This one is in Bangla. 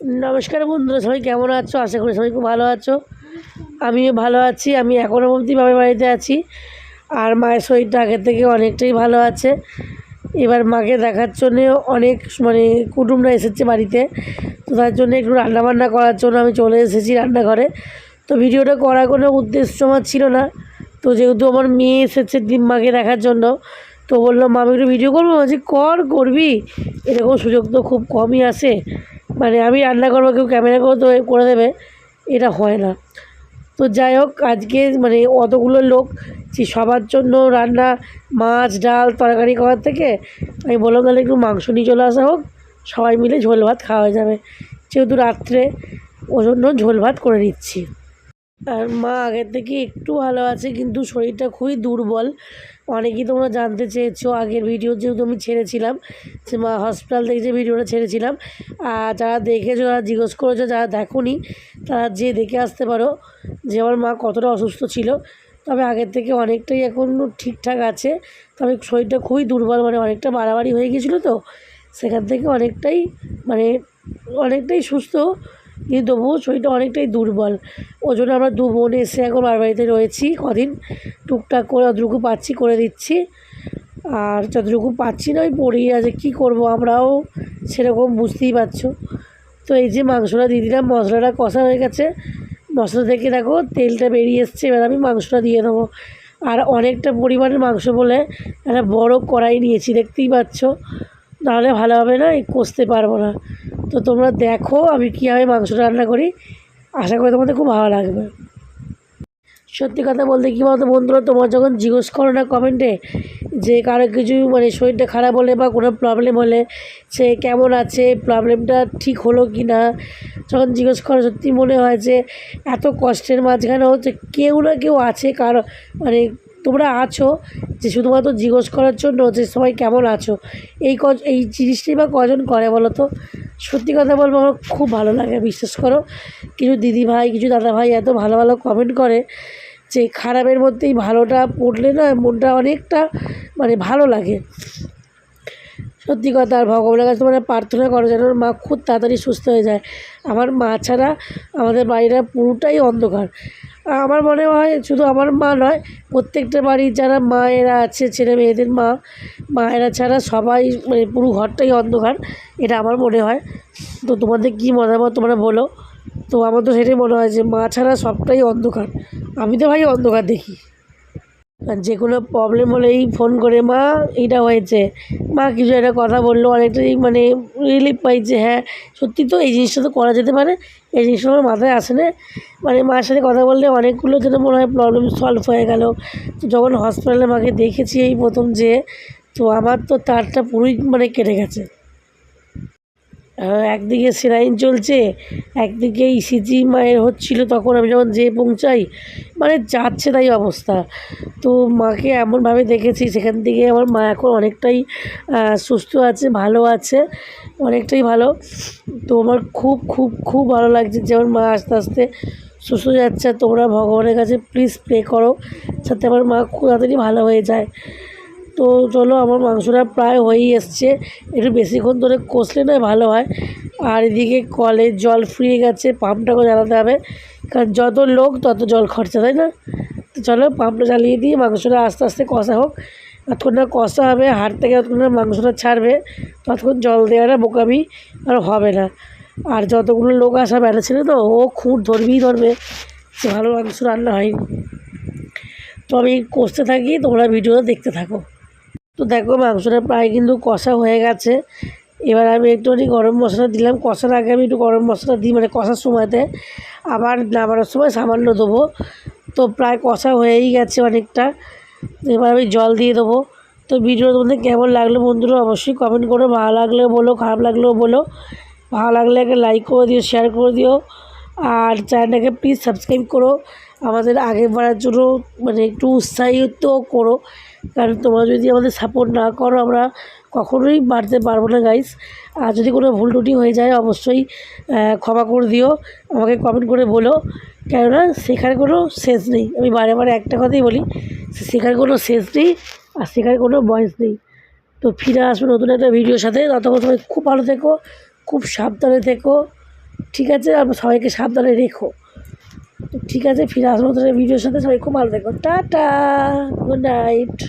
নমস্কার বন্ধুরা, সবাই কেমন আছো? আশা করি সবাই খুব ভালো আছো। আমিও ভালো আছি, আমি এখনও অবধি বাবার বাড়িতে আছি। আর মায়ের শরীরটা আগের থেকে অনেকটাই ভালো আছে। এবার মাকে দেখার জন্যে অনেক মানে কুটুমরা এসেছে বাড়িতে। তো তার জন্য একটু রান্নাবান্না করার জন্য আমি চলে এসেছি রান্নাঘরে। তো ভিডিওটা করার কোনো উদ্দেশ্য আমার ছিল না। তো যেহেতু আমার মেয়ে এসেছে মাকে দেখার জন্য, তো বললাম মা আমি একটু ভিডিও করব? বলছি, কর, করবি। এরকম সুযোগ তো খুব কমই আসে। মানে আমি রান্না করব, কেউ ক্যামেরা করে তো করে দেবে, এটা হয় না। তো যাই হোক, আজকে মানে অতগুলো লোক, যে সবার জন্য রান্না, মাছ, ডাল, তরকারি করার থেকে, আমি বললাম তাহলে একটু মাংস নিয়ে চলে আসা হোক, সবাই মিলে ঝোল ভাত খাওয়া যাবে। যেহেতু রাত্রে ওই জন্য ঝোল ভাত করে নিচ্ছি। আর মা আগের থেকে একটু ভালো আছে, কিন্তু শরীরটা খুবই দুর্বল। অনেকেই তোমরা জানতে চেয়েছো আগের ভিডিও যেহেতু আমি ছেড়েছিলাম, যে মা হসপিটাল থেকে যে ভিডিওটা ছেড়েছিলাম। আর যারা দেখেছ, যারা জিজ্ঞেস করেছ, যারা দেখোনি, তারা যে দেখে আসতে পারো যে আমার মা কতটা অসুস্থ ছিল। তবে আগের থেকে অনেকটাই এখন ঠিকঠাক আছে, তবে শরীরটা খুবই দুর্বল মানে অনেকটা বাড়াবাড়ি হয়ে গেছিল তো। সেখান থেকে অনেকটাই মানে অনেকটাই সুস্থ। কিন্তু তবুও শরীরটা অনেকটাই দুর্বল। ওই জন্য আমরা দু বোন এসে এখন বাবার বাড়িতে রয়েছি। কদিন টুকটাক করে যতটুকু পাচ্ছি করে দিচ্ছি। আর যতটুকু পাচ্ছি না, ওই পড়েই আছে। কী করব আমরাও সেরকম বুঝতেই পারছ। তো এই যে মাংসটা দিয়ে দিলাম, মশলাটা কষা হয়ে গেছে। মশলা থেকে দেখো তেলটা বেরিয়ে এসছে, এবার আমি মাংসটা দিয়ে দেবো। আর অনেকটা পরিমাণের মাংস বলে একটা বড় কড়াই নিয়েছি, দেখতেই পাচ্ছ। নাহলে ভালো হবে না, এই কষতে পারব না। তো তোমরা দেখো আমি কীভাবে মাংস রান্না করি। আশা করি তোমাদের খুব ভালো লাগবে। সত্যি কথা বলতে কী বলতো বন্ধুরা, তোমার যখন জিজ্ঞেস করো না কমেন্টে যে কারও কিছু মানে শরীরটা খারাপ হলে বা কোনো প্রবলেম হলে সে কেমন আছে প্রবলেমটা ঠিক হলো কি না, যখন জিজ্ঞেস করো সত্যি মনে হয় যে এত কষ্টের মাঝখানে হচ্ছে কেউ না কেউ আছে কারও মানে তোমরা আছো যে শুধুমাত্র জিজ্ঞেস করার জন্য যে সবাই কেমন আছো? এই ক এই জিনিসটাই বা কজন করে বলো তো? সত্যি কথা বলব, আমার খুব ভালো লাগে, বিশ্বাস করো। কিছু দিদি ভাই কিছু দাদা ভাই এত ভালো ভালো কমেন্ট করে যে খারাপের মধ্যেই ভালোটা পড়লে না মনটা অনেকটা মানে ভালো লাগে। সত্যি কথা, আর ভগবানের কাছে মানে প্রার্থনা করো যেন মা খুব তাড়াতাড়ি সুস্থ হয়ে যায়। আমার মা ছাড়া আমাদের বাড়িটা পুরোটাই অন্ধকার। আমার মনে হয় শুধু আমার মা নয়, প্রত্যেকটা বাড়ির যারা মায়েরা আছে, ছেলে মেয়েদের মা, মায়েরা ছাড়া সবাই মানে পুরো ঘরটাই অন্ধকার, এটা আমার মনে হয়। তো তোমাদের কী মতামত তোমরা বলো। তো আমার তো সেটাই মনে হয় যে মা ছাড়া সবটাই অন্ধকার। আমি তো ভাই অন্ধকার দেখি। যে কোনো প্রবলেম হলেই ফোন করে, মা, এটা হয়েছে। মা কিছু একটা কথা বলল অনেকটাই মানে রিলিফ পাই যে হ্যাঁ সত্যি তো এই জিনিসটা তো করা যেতে পারে, এই জিনিসটা আমার মাথায় আসে না। মানে মার সাথে কথা বললে অনেকগুলো যেন মনে হয় প্রবলেম সলভ হয়ে গেল। তো যখন হসপিটালে মাকে দেখেছি এই প্রথম যে, তো আমার তো তারটা পুরোই মানে কেটে গেছে। একদিকে সেলাইন চলছে, একদিকে ইসিজি মায়ের হচ্ছিল, তখন আমি যখন যেয়ে পৌঁছাই মানে যাচ্ছে তাই অবস্থা। তো মাকে এমনভাবে দেখেছি, সেখান থেকে আমার মা এখন অনেকটাই সুস্থ আছে, ভালো আছে, অনেকটাই ভালো। তো আমার খুব খুব খুব ভালো লাগছে যে আমার মা আস্তে আস্তে সুস্থ যাচ্ছে। তোমরা ভগবানের কাছে প্লিজ প্রে করো, যাতে আমার মা খুব তাড়াতাড়ি ভালো হয়ে যায়। তো চলো, আমার মাংসটা প্রায় হয়েই এসছে। একটু বেশিক্ষণ ধরে কষলে না ভালো হয়। আর এদিকে কলের জল ফুরিয়ে গেছে, পাম্পটাকেও জ্বালাতে হবে। কারণ যত লোক, তত জল খরচা, তাই না? তো চলো, পাম্পটা জ্বালিয়ে দিয়ে মাংসটা আস্তে আস্তে কষা হোক। যতক্ষণ না কষা হবে, হাড় থেকে যতক্ষণ না মাংসটা ছাড়বে, ততক্ষণ জল দেওয়াটা বোকামি আর হবে না। আর যতগুলো লোক আসা বেড়া ছিল তো, ও খুঁট ধরবেই ধরবে। যে ভালো মাংস রান্না হয়নি। তো আমি কষতে থাকি, তোমরা ভিডিওটা দেখতে থাকো। তো দেখো, মাংসটা প্রায় কিন্তু কষা হয়ে গেছে। এবার আমি একটুখানি গরম মশলা দিলাম। কষার আগে আমি একটু গরম মশলা দিই মানে কষার সময়তে। আবার নামানোর সময় সামান্য দেবো। তো প্রায় কষা হয়েই গেছে অনেকটা। এবার আমি জল দিয়ে দেবো। তো ভিডিও তোমাদের কেমন লাগল বন্ধুরা, অবশ্যই কমেন্ট করো। ভালো লাগলেও বলো, খারাপ লাগলেও বলো। ভালো লাগলে একটা লাইক করে দিও শেয়ার করে দিও। আর চ্যানেলটাকে প্লিজ সাবস্ক্রাইব করো। আমাদের আগে বাড়ার জন্য মানে একটু উৎসাহিত করো। কারণ তোমরা যদি আমাদের সাপোর্ট না করো, আমরা কখনোই বাড়তে পারব না গাইস আর যদি কোনো ভুল টুটি হয়ে যায়, অবশ্যই ক্ষমা করে দিও। আমাকে কমেন্ট করে বলো। কেননা শেখার কোনো শেষ নেই। আমি বারে বারে একটা কথাই বলি শেখার কোনো শেষ নেই আর শেখার কোনো বয়স নেই। তো ফিরে আসব নতুন একটা ভিডিওর সাথে। ততক্ষণ সবাই খুব ভালো থেকো, খুব সাবধানে থেকো। ঠিক আছে? আর সবাইকে সাবধানে রেখো। ঠিক আছে ফিরে আসব তোদের ভিডিওর সাথে। সবাই খুব ভালো থেকো। Tata good night.